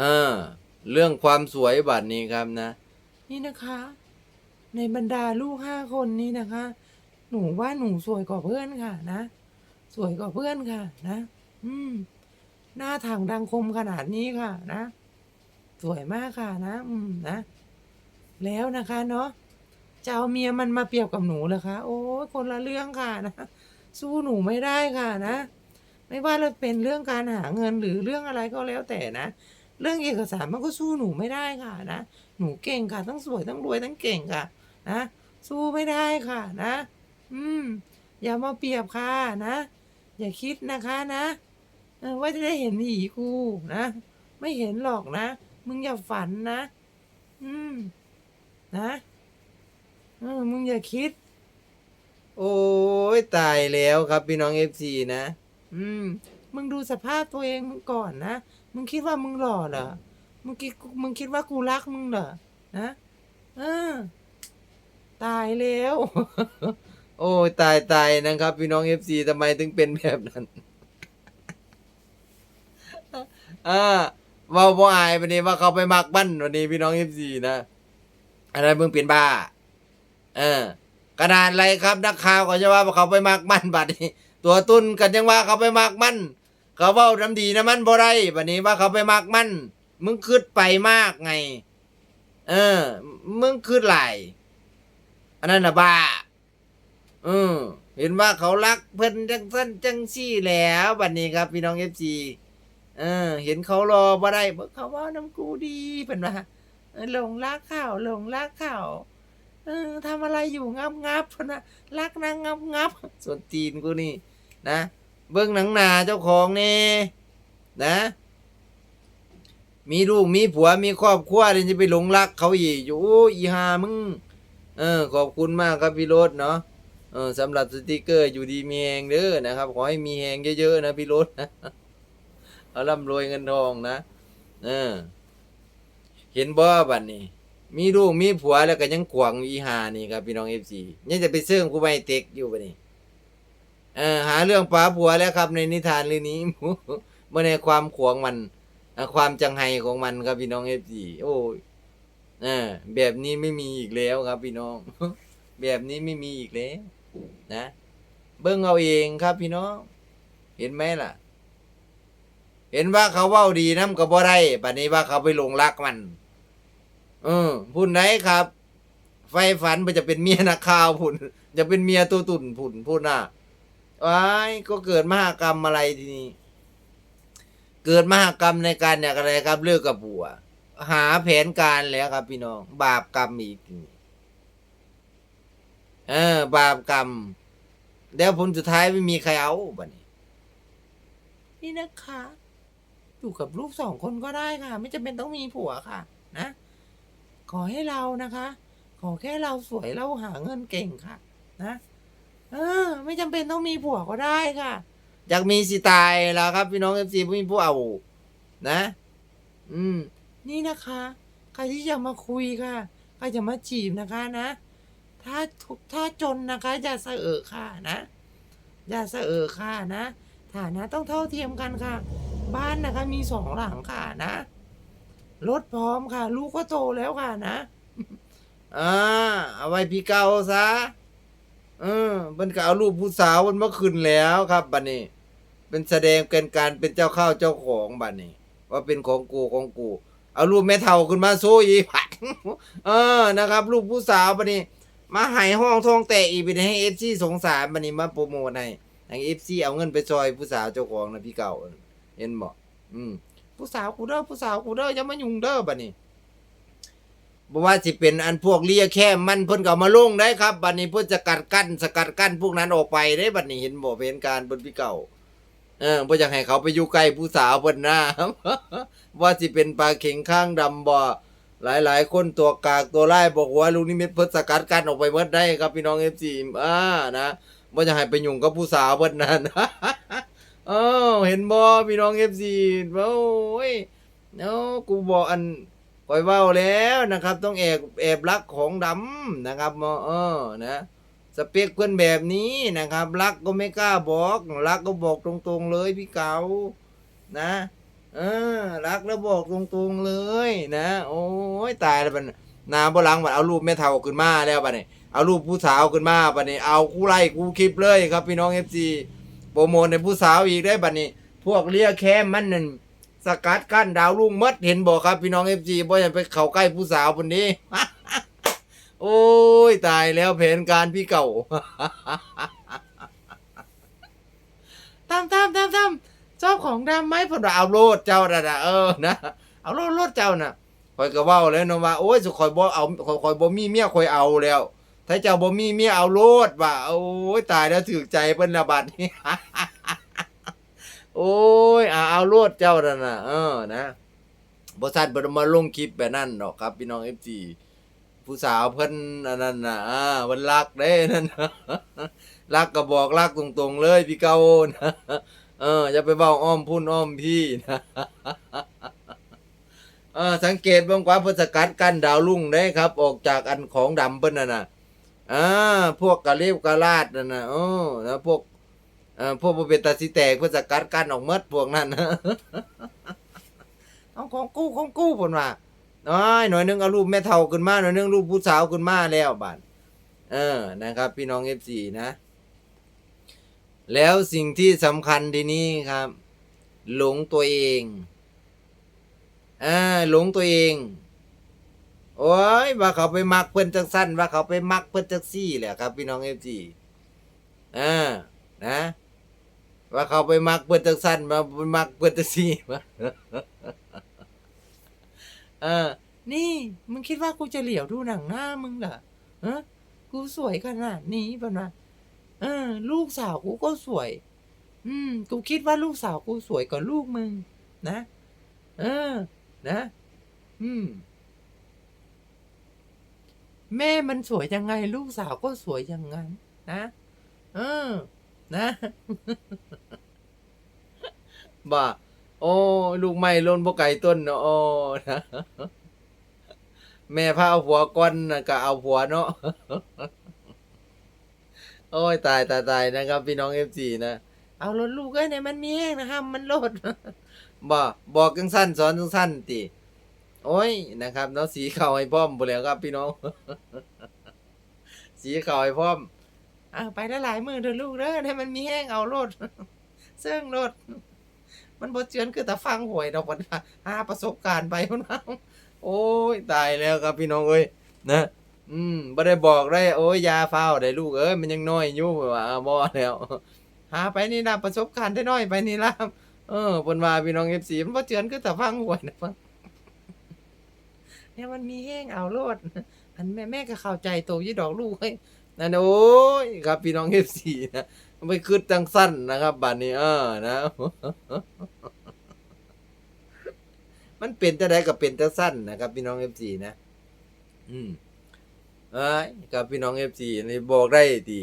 เออ เรื่องความสวยบัดนี้ครับนะ นี่นะคะ ในบรรดาลูกห้าคนนี้นะคะ หนูว่าหนูสวยกว่าเพื่อนค่ะ นะ สวยกว่าเพื่อนค่ะ นะ อืม หน้าถังดังคมขนาดนี้ค่ะ นะ สวยมากค่ะ นะ อืม นะ แล้วนะคะ เนาะจะเอาเมียมันมาเปรียบกับหนูเหรอคะ โอ้คนละเรื่องค่ะนะ สู้หนูไม่ได้ค่ะนะ ไม่ว่าจะเป็นเรื่องการหาเงินหรือเรื่องอะไรก็แล้วแต่นะ เรื่องเอกสารมันก็สู้หนูไม่ได้ค่ะนะ หนูเก่งค่ะ ทั้งสวยทั้งรวยทั้งเก่งค่ะ นะ สู้ไม่ได้ค่ะนะ อืม อย่ามาเปรียบค่ะนะ อย่าคิดนะคะนะว่าจะได้เห็นหีกูนะ ไม่เห็นหรอกนะ มึงอย่าฝันนะ อืม นะเออมึงอย่าคิด โอ้ยตายแล้วครับพี่น้องเอฟซีนะ อืม มึงดูสภาพตัวเองมึงก่อนนะ มึงคิดว่ามึงหล่อเหรอ มึงคิดมึงคิดว่ากูรักมึงเหรอ นะเออตายแล้ว โอ้ตายตายนะครับ พี่น้องเอฟซีทำไมถึงเป็นแบบนั้นอ่าเว่าบ่อายวันนี้ว่าเขาไปมักบั้นวันนี้พี่น้องเอฟซีนะอะไรมึงเป็นบ้า เออ กระดานอะไรครับนักข่าวก็จะว่าเขาไปมักมันบัดนี้ ตัวตุนกันยังว่าเขาไปมักมัน เขาเว้าน้ำดีนะมันบ่ได้บัดนี้ว่าเขาไปมักมัน มึงคืดไปมากไง เออ มึงคืดหลายอันนั้นน่ะบ้าอืมเห็นว่าเขารักเพิ่นจังสั้นจังซี่แล้วบัดนี้ครับ พี่น้องเอฟซีเออ เห็นเขารอบ่ได้เบิ่งเขาว่าน้ำกูดีเพิ่นว่าหลงรักเขาวหลงรักเขาวเออทำอะไรอยู่งับงับเพิ่นว่ารักนางงับงับส่วนตีนกูนี่ นะ เบิ่งหนังนาเจ้าของนี่นะ มีลูกมีผัวมีครอบครัวเดี๋ยวจะไปหลงรักเขาอีกอยู่โอ้อีหามึง เออ ขอบคุณมากครับพี่โรดเนาะเออสำหรับสติกเกอร์อยู่ดีมีแหงเด้อนะครับ ขอให้มีแหงเยอะๆนะพี่รถเอาร่ำรวยเงินทองนะ เออ เห็นบ่บัดนี้ มีลูกมีผัวแล้วก็ยังขวางอีหานี่ครับพี่น้องเอฟซียังจะไปเสื่องกูไม่เต็กอยู่บัดนี้ ออหาเรื่องป๋าผัวแล้วครับ ในนิทานเรื่องนี้เมื่อในความขวงมันความจังไห้ของมันครับพี่น้องเอฟซีโอ้ยเออแบบนี้ไม่มีอีกแล้วครับพี่น้อง แบบนี้ไม่มีอีกแล้วนะเบิ่งเอาเองครับพี่น้อง เห็นไหมล่ะ เห็นว่าเขาเว้าดีน้ำก็บ่ได้บัดนี้ว่าเขาไปลงรักมัน เออพุ่นไหนครับ ไฟฝันไปจะเป็นเมียนักข่าวพุ่น จะเป็นเมียตัวตุ่นพุ่นพุ่นน่ะ ว้ายก็เกิดมหากรรมอะไรทีนี้ เกิดมหากรรมในการเนี่ยอะไรครับเลิกกับผัว หาแผนการแล้วครับ พี่น้อง บาปกรรมอีกทีนี้เออ บาปกรรม แล้วผลสุดท้ายไม่มีใครเอาบัดนี้ นี่นะคะอยู่กับลูกสองคนก็ได้ค่ะ ไม่จำเป็นต้องมีผัวค่ะ นะ ขอให้เรานะคะ ขอแค่เราสวยเราหาเงินเก่งค่ะ นะ จำเป็นต้องมีผัวก็ได้ค่ะ อยากมีสิตายแล้วครับ พี่น้องเอฟซีผู้มีผู้เอานะ อืม นี่นะคะ ใครที่จะมาคุยค่ะใครจะมาจีบนะคะนะ ถ้าทุกถ้าจนนะคะ อย่าเสอะเอะค่ะนะ อย่าเสอะเอะค่ะนะฐานะต้องเท่าเทียมกันค่ะ บ้านนะคะมีสองหลังค่ะนะรถพร้อมค่ะ ลูกก็โตแล้วค่ะนะ อ่าเอาไว้พี่เก่าซะ เออมันก็เอารูปผู้สาวมันมาขึ้นแล้วครับบัดนี้ เป็นแสดงเป็นการเป็นเจ้าข้าวเจ้าของบัดนี้ ว่าเป็นของกูของกู เอารูปแม่เฒ่าขึ้นมาโซ่อีผัดเออนะครับรูปผู้สาวบัดนี้ มาหายห้องทองแตกอีกเป็นให้เอฟซีสงสารบัดนี้มาโปรโมทให้ให้เอฟซีเอาเงินไปซอยผู้สาวเจ้าของนะพี่เก่าเห็นบ่อืมผู้สาวกูเด้อผู้สาวกูเด้ออย่ามายุ่งเด้อบัดนี้ บ่ว่าสิเป็นอันพวกเลียแค่มันเพิ่นก็เอามาลงได้ครับบัดนี้เพิ่นจะกัดกั้นสกัดกั้นพวกนั้นออกไปได้บัดนี้เห็นบ่เป็นการเพิ่นพี่เก่า เออบ่อยากให้เขาไปอยู่ใกล้ผู้สาวเพิ่นนะว่าสิเป็นปลาเข็งข้างดำบ่หลายๆ คนตัวกากตัวไล่บอกว่าลูกนิมิตเพิ่นสกัดกั้นออกไปเบิดได้ครับพี่น้อง FC อ่านะบ่อยากให้ไปยุ่งกับผู้สาวเพิ่นนั่นเออเห็นบ่พี่น้อง FC โอ้ยเนาะกูบอกอัน ปล่อยเว้าแล้วนะครับ ต้องแอบแอบรักของดำนะครับมเออนะสเปคเพื่อนแบบนี้นะครับ รักก็ไม่กล้าบอก รักก็บอกตรงๆเลยพี่เกานะ เออ รักแล้วบอกตรงๆเลยนะ โอ้ยตายแล้วบัดนาบ่หลังบัดเอารูปแม่เฒ่าขึ้นมาแล้วบัดนี้เอารูปผู้สาวขึ้นมาบัดนี้เอาคู่ไล่คู่คลิปเลยครับพี่น้อง FC โปรโมทในผู้สาวอีกได้บัดนี้ พวกเลียแคมมันนั่น สกัดกั้นดาวรุ่งหมดเห็นบอกครับพี่น้อง FC บ่อย่าไปเข้าใกล้ผู้สาวคนนี้ โอ้ยตายแล้วแผนการพี่เก่าตามตามตามตามชอบของดำไหมเพอเอาโลดเจ้าน่ะนะเออนะเอาโลดโลดเจ้าน่ะคอยก็เว้าแล้วเนาะว่าโอ้ยสุคอยบ่เอาคอยคอยบ่มีเมียคอยเอาแล้ว ถ้าเจ้าบ่มีเมียเอาโลดว่าโอ้ยตายแล้วถือใจเพิ่นละบัดนี้ โอ้ยเอาเอาโลดเจ้านั่นน่ะเออนะบ่ซัดบ่ได้มาลงคลิปแบบนั้นดอกครับพี่น้อง FG ผู้สาวเพิ่นอันนั้นน่ะอ่าเพิ่นรักเด้นั่นรักก็บอกรักตรงๆเลยพี่เก่านะเอออย่าไปเว้าอ้อมพุ่นอ้อมพี่นะเออสังเกตเบิ่งกว่าเพิ่นสกัดกั้นดาวรุ่งได้ครับ ออกจากอันของดำเพิ่นน่ะนะอ่าพวกกะเลียวกะลาดนั่นน่ะโอ้แล้วพวก เออพวกบ่เป็นตาสิแตกเพิ่นสกัดกั้นออกหมดพวกนั้นเอาของกู้ของกู้เพิ่นว่าน้อยหน่อยนึงเอารูปแม่เฒ่าขึ้นมาหน่อยนึงรูปผู้สาวขึ้นมาแล้วบาดเออนะครับ พี่น้อง FC นะ แล้วสิ่งที่สำคัญทีนี้ครับ หลงตัวเองอ่าหลงตัวเองโอ้ยว่าเขาไปมักเพิ่อนจักสั้นว่าเขาไปมักเพิ่อนจักซี่แหละครับ พี่น้องเอฟซีอ่านะ ว่าเขาไปมักเพิ่นจักสั้นมาไปมักเพิ่นจักซี่มาเออ นี่มึงคิดว่ากูจะเหลียวดูหนังหน้ามึงเหรอฮะกูสวยขนาดนี้ป่ะนะเออ ลูกสาวกูก็สวย อืม กูคิดว่าลูกสาวกูสวยกว่าลูกมึง นะ เออ นะ อืม แม่มันสวยยังไง ลูกสาวก็สวยอย่างนั้น นะ เออ นะบ่าโอ้ลูกไม่ล้นบ่ไก่ต้นเนาะโอ้นะแม่พาเอาผัวก้อนนะก็เอาผัวเนาะโอ้ยตายตายตายนะครับ พี่น้องเอฟซีนะเอารถลูกเอ้ยเนี่ยมันมีแห้งนะครับมันโลดบ่บอกจังสั้นสอนจังสั้นติโอ้ยนะครับเนาะสีขาวให้พร้อมบ่แล้วครับ พี่น้อง สีขาวให้พร้อม อ่าไปได้หลายมือเถอลูกเด้อให้มันมีแห้งเอาโลดเสื่องโลด มันบ่เจือนคือแต่ฟังหวยดอกมันว่าหาประสบการณ์ไปมันว่าโอ้ยตายแล้วครับพี่น้องเอ้ยนะอืมบ่ได้บอกได้โอ้ยยาฟ้าวได้ลูกเอ้ยมันยังน้อยอยู่ว่าบ่แล้วหาไปนี่นะประสบการณ์ได้น้อยไปนี่ละเออเพิ่นว่าพี่น้อง FC มันบ่เจือนคือแต่ฟังหวยนะฟังเนี่ยมันมีแห้งเอาโลดอันแม่แม่ก็เข้าใจโตยี่ดอกลูกเฮ้ย นั่นโอ้ยครับพี่น้องเอฟซีนะไปคืดจังสั้นนะครับบัดนี้เออนะ มันเป็นจะได้ก็เป็นแต่สั้นนะครับ พี่น้องเอฟซีนะ อืมเอ้ยกับพี่น้องเอฟซีนี่บอกได้ติ